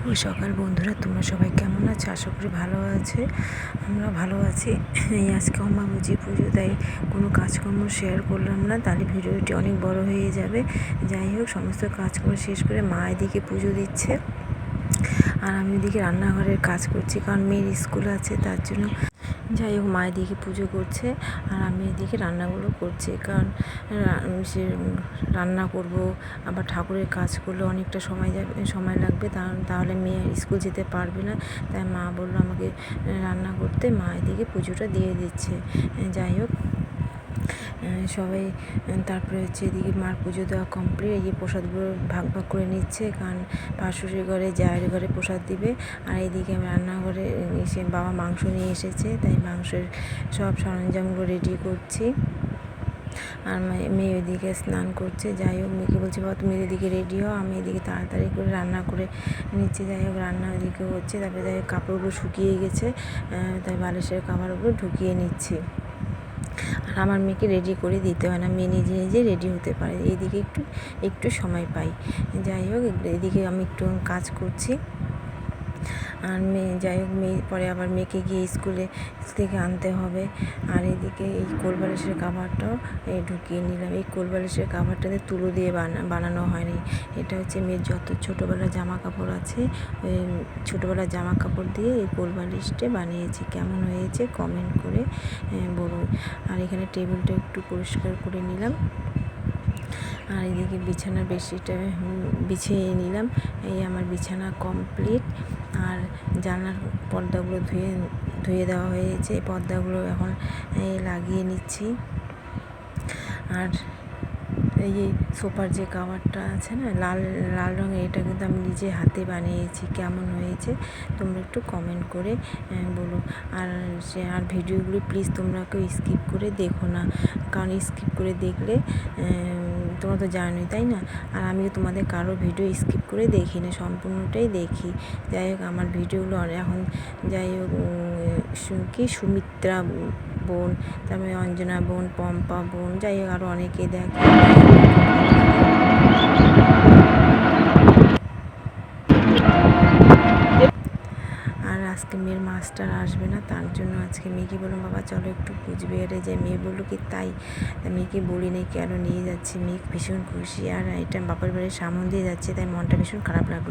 শুভ সকাল বন্ধুরা, তোমরা সবাই কেমন আছো? আশা করি ভালো আছে। আমরা ভালো আছি। এই আজকে অমাবুজি পুজো, তাই কোনো কাজকর্ম শেয়ার করলাম না। তাহলে ভিডিওটি অনেক বড় হয়ে যাবে। যাই হোক, সমস্ত কাজকর্ম শেষ করে মা এদিকে পুজো দিচ্ছে। আর আমি এদিকে রান্নাঘরের কাজ করছি, কারণ মেয়ের স্কুল আছে, তার জন্য যাই হোক, মা এদিকে পুজো করছে আর আমি এদিকে রান্নাগুলো করছি। কারণ সে রান্না করব, আবার ঠাকুরের কাজ করলে অনেকটা সময় যাবে, সময় লাগবে তাহলে মেয়ে স্কুল যেতে পারবে না। তাই মা বলল আমাকে রান্না করতে, মা এদিকে পুজোটা দিয়ে দিচ্ছে। যাই হোক সবাই তারপরে হচ্ছে এদিকে মার পুজো দেওয়া কমপ্লিট এই যে প্রসাদগুলো ভাগ ভাগ করে নিচ্ছে, কারণ পাশুরের ঘরে জায়ের ঘরে প্রসাদ দিবে, আর এদিকে রান্নাঘরে এসে বাবা মাংস নিয়ে এসেছে, তাই মাংসের সব সরঞ্জামগুলো রেডি করছি। আর মেয়ে ওইদিকে স্নান করছে, যাই হোক, মেয়েকে বলছে, বাবা, তুমি এদিকে রেডি হও, আমি এদিকে তাড়াতাড়ি করে রান্না করে নিচ্ছি। যাই হোক, রান্না ওইদিকে হচ্ছে, তারপরে যাই হোক, কাপড়গুলো শুকিয়ে গেছে তাই বালিশের কাপড়গুলো ঢুকিয়ে নিচ্ছি। আমার মেয়েকে রেডি করে দিতে হয় না। মেয়ে নিজে নিজে রেডি হতে পারে। এদিকে একটু একটু সময় পাই। যাই হোক, এদিকে আমি একটু কাজ করছি। আর মেয়ে, যাই হোক, মেয়ে পরে আবার মেয়েকে গিয়ে স্কুলে থেকে আনতে হবে। আর এদিকে এই কোলবালিশের কাভারটাও এই ঢুকিয়ে নিলাম। এই কোলবালিশের কাভারটাতে তুলো দিয়ে বানা, বানানো হয়নি। এটা হচ্ছে মেয়ের যত ছোটোবেলার জামা কাপড় আছে, ওই ছোটোবেলার জামা কাপড় দিয়ে এই কোলবালিশটা বানিয়েছি। কেমন হয়েছে কমেন্ট করে বলুন। আর এখানে টেবিলটা একটু পরিষ্কার করে নিলাম। আর এদিকে বিছানার হুম, বিছিয়ে নিলাম। এই আমার বিছানা কমপ্লিট। আর জানলার পর্দাগুলো ধুয়ে ধুয়ে দেওয়া হয়েছে। এই পর্দাগুলো এখন লাগিয়ে নিচ্ছি। আর এই যে সোফার যে কাভারটা আছে না লাল লাল রঙের এটা কিন্তু আমি নিজে হাতে বানিয়েছি। কেমন হয়েছে তোমরা একটু কমেন্ট করে আহ, বলো। আর সে আর ভিডিওগুলো প্লিজ তোমরা কেউ স্কিপ করে দেখো না। কারণ স্কিপ করে দেখলে আহ, তোমরা তো জানোই, তাই না? আর আমিও তোমাদের কারও ভিডিও স্কিপ করে দেখি না সম্পূর্ণটাই দেখি। যাই হোক, আমার ভিডিওগুলো এখন যাই হোক কি সুমিত্রা বোন, তারপরে অঞ্জনা বোন, পম্পা বোন, যাই হোক আরও অনেকে দেখে আজকে মেয়ের মাস্টার আসবে না, তার জন্য আজকে মেয়েকে বললাম, বাবা, চলো একটু কুচবিহারে যে মেয়ে বলল কি তাই? মেয়েকে বলি নাই, কেন নিয়ে যাচ্ছি? মেয়ে ভীষণ খুশি। আর এটা বাপের বাড়ির সামন দিয়ে যাচ্ছে, তাই মনটা ভীষণ খারাপ লাগল।